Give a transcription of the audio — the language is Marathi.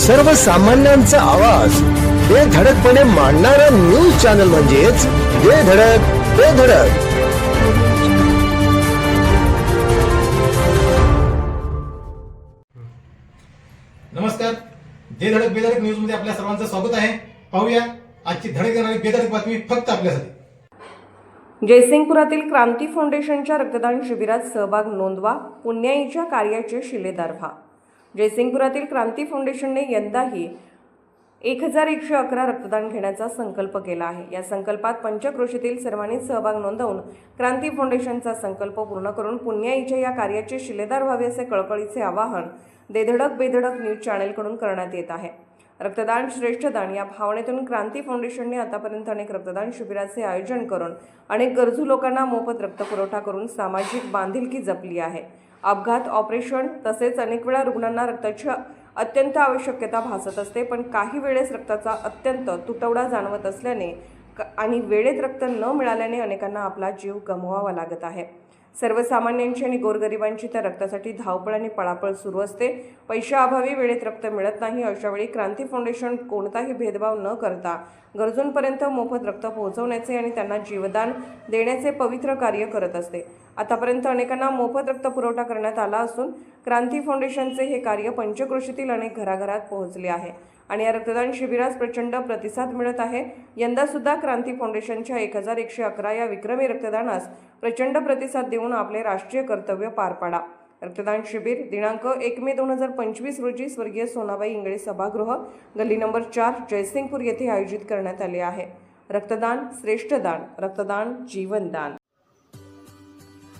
सर्वसामान्यांचा आवाज. बेधडकपणे मांडणारा न्यूज चॅनल म्हणजेच बेधडक बेधडक नमस्कार. जे धडक बेधडक न्यूजमध्ये आपल्या सर्वांचं स्वागत आहे. पाहूया आजची धडक देणारी बेधडक बातमी फक्त आपल्यासाठी. जयसिंगपुरातील क्रांती फाउंडेशनच्या रक्तदान शिबिरात सहभाग नोंदवा पुण्याईच्या कार्याचे शिलेदार व्हा. जयसिंगपुरातील क्रांती फाउंडेशनने यंदाही एक हजार एकशे अकरा रक्तदान घेण्याचा संकल्प केला आहे. या संकल्पात पंचक्रोशीतील सर्वांनी सहभाग नोंदवून क्रांती फाउंडेशनचा संकल्प पूर्ण करून पुण्याईच्या या कार्याचे शिलेदार व्हावे असे कळकळीचे आवाहन देधडक बेधडक न्यूज चॅनेलकडून करण्यात येत आहे. रक्तदान श्रेष्ठदान या भावनेतून क्रांती फाउंडेशनने आतापर्यंत अनेक रक्तदान शिबिराचे आयोजन करून अनेक गरजू लोकांना मोफत रक्तपुरवठा करून सामाजिक बांधिलकी जपली आहे. अपघात ऑपरेशन तसेच अनेक वेळा रुग्णांना रक्ताची अत्यंत आवश्यकता भासत असते पण काही वेळेस रक्ताचा अत्यंत तुटवडा जाणवत असल्याने क- आणि वेळेत रक्त न मिळाल्याने अनेकांना आपला जीव गमवावा लागत आहे. सर्वसामान्यांची आणि गोरगरिबांची त्या रक्तासाठी धावपळ आणि पळापळ सुरू असते. पैशाअभावी वेळेत रक्त मिळत नाही अशावेळी क्रांती फाउंडेशन कोणताही भेदभाव न करता गरजूंपर्यंत मोफत रक्त पोहोचवण्याचे आणि त्यांना जीवदान देण्याचे पवित्र कार्य करत असते. आतापर्यंत अनेकांना मोफत रक्त पुरवठा करण्यात आला असून क्रांती फाउंडेशनचे हे कार्य पंचक्रोशीतील अनेक घराघरात पोहोचले आहे. आणि या रक्तदान शिबिरास प्रचंड प्रतिसाद मिळत आहे. यंदासुद्धा क्रांती फाउंडेशनच्या एक हजार एकशे अकरा या विक्रमी रक्तदानास प्रचंड प्रतिसाद देऊन आपले राष्ट्रीय कर्तव्य पार पाडा. रक्तदान शिबिर दिनांक एक मे दोन हजार पंचवीस रोजी स्वर्गीय सोनाबाई इंगळे सभागृह गल्ली नंबर चार जयसिंगपूर येथे आयोजित करण्यात आले आहे. रक्तदान श्रेष्ठ दान रक्तदान जीवनदान.